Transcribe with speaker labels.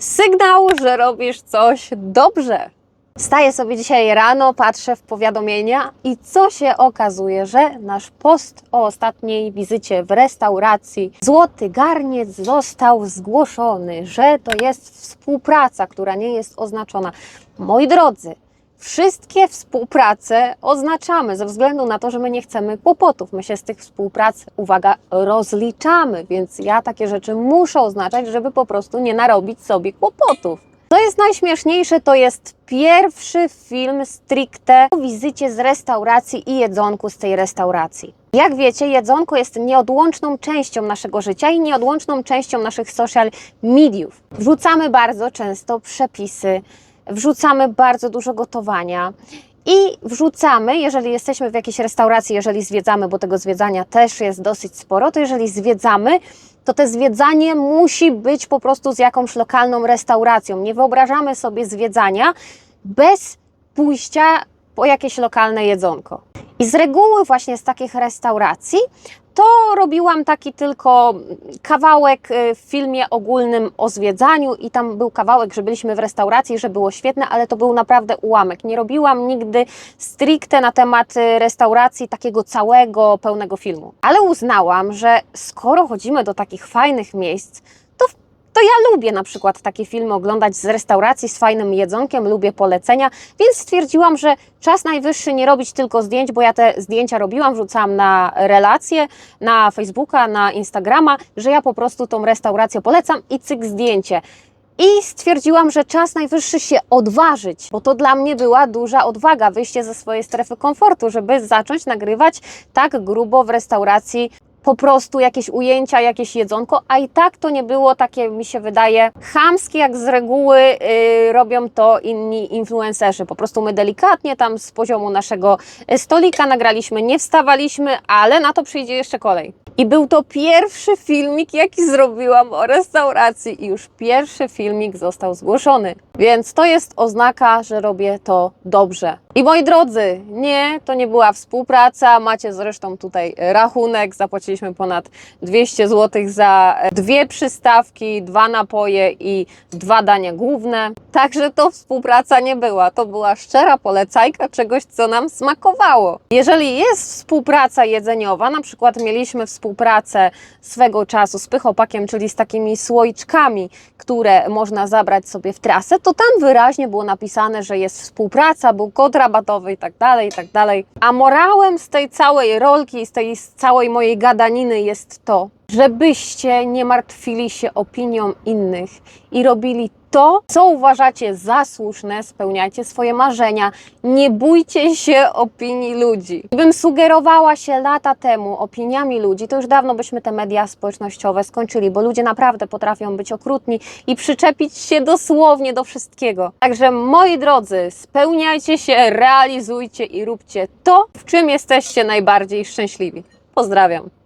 Speaker 1: Sygnał, że robisz coś dobrze. Staję sobie dzisiaj rano, patrzę w powiadomienia i co się okazuje, że nasz post o ostatniej wizycie w restauracji Złoty Garniec został zgłoszony, że to jest współpraca, która nie jest oznaczona. Moi drodzy, Wszystkie współprace oznaczamy ze względu na to, że my nie chcemy kłopotów. My się z tych współprac, uwaga, rozliczamy, więc ja takie rzeczy muszę oznaczać, żeby po prostu nie narobić sobie kłopotów. Co jest najśmieszniejsze, to jest pierwszy film stricte o wizycie z restauracji i jedzonku z tej restauracji. Jak wiecie, jedzonko jest nieodłączną częścią naszego życia i nieodłączną częścią naszych social mediów. Wrzucamy bardzo często przepisy, wrzucamy bardzo dużo gotowania. I wrzucamy, jeżeli jesteśmy w jakiejś restauracji, jeżeli zwiedzamy, bo tego zwiedzania też jest dosyć sporo, to jeżeli zwiedzamy, to te zwiedzanie musi być po prostu z jakąś lokalną restauracją. Nie wyobrażamy sobie zwiedzania bez pójścia po jakieś lokalne jedzonko. I z reguły właśnie z takich restauracji to robiłam taki tylko kawałek y, w filmie ogólnym o zwiedzaniu i tam był kawałek, że byliśmy w restauracji, że było świetne, ale to był naprawdę ułamek. Nie robiłam nigdy stricte na temat y, restauracji takiego całego, pełnego filmu. Ale uznałam, że skoro chodzimy do takich fajnych miejsc, to to ja lubię na przykład takie filmy oglądać z restauracji z fajnym jedzonkiem, lubię polecenia, więc stwierdziłam, że czas najwyższy nie robić tylko zdjęć, bo ja te zdjęcia robiłam, wrzucałam na relacje, na Facebooka, na Instagrama, że ja po prostu tą restaurację polecam i cyk zdjęcie. I stwierdziłam, że czas najwyższy się odważyć, bo to dla mnie była duża odwaga, wyjście ze swojej strefy komfortu, żeby zacząć nagrywać tak grubo w restauracji po prostu jakieś ujęcia, jakieś jedzonko, a i tak to nie było takie, mi się wydaje, chamskie, jak z reguły yy, robią to inni influencerzy. Po prostu my delikatnie tam z poziomu naszego y, stolika nagraliśmy, nie wstawaliśmy, ale na to przyjdzie jeszcze kolej. I był to pierwszy filmik, jaki zrobiłam o restauracji, i już pierwszy filmik został zgłoszony. Więc to jest oznaka, że robię to dobrze. I moi drodzy, nie, to nie była współpraca. Macie zresztą tutaj rachunek. Zapłaciliśmy ponad 200 zł za dwie przystawki, dwa napoje i dwa dania główne. Także to współpraca nie była. To była szczera polecajka czegoś, co nam smakowało. Jeżeli jest współpraca jedzeniowa, na przykład mieliśmy współpracę swego czasu z pychopakiem, czyli z takimi słoiczkami, które można zabrać sobie w trasę, to tam wyraźnie było napisane, że jest współpraca, był kod rabatowy i tak dalej, i tak dalej. A morałem z tej całej rolki, z tej z całej mojej gadaniny jest to, żebyście nie martwili się opinią innych i robili to, co uważacie za słuszne, spełniajcie swoje marzenia, nie bójcie się opinii ludzi. Gdybym sugerowała się lata temu opiniami ludzi, to już dawno byśmy te media społecznościowe skończyli, bo ludzie naprawdę potrafią być okrutni i przyczepić się dosłownie do wszystkiego. Także moi drodzy, spełniajcie się, realizujcie i róbcie to, w czym jesteście najbardziej szczęśliwi. Pozdrawiam.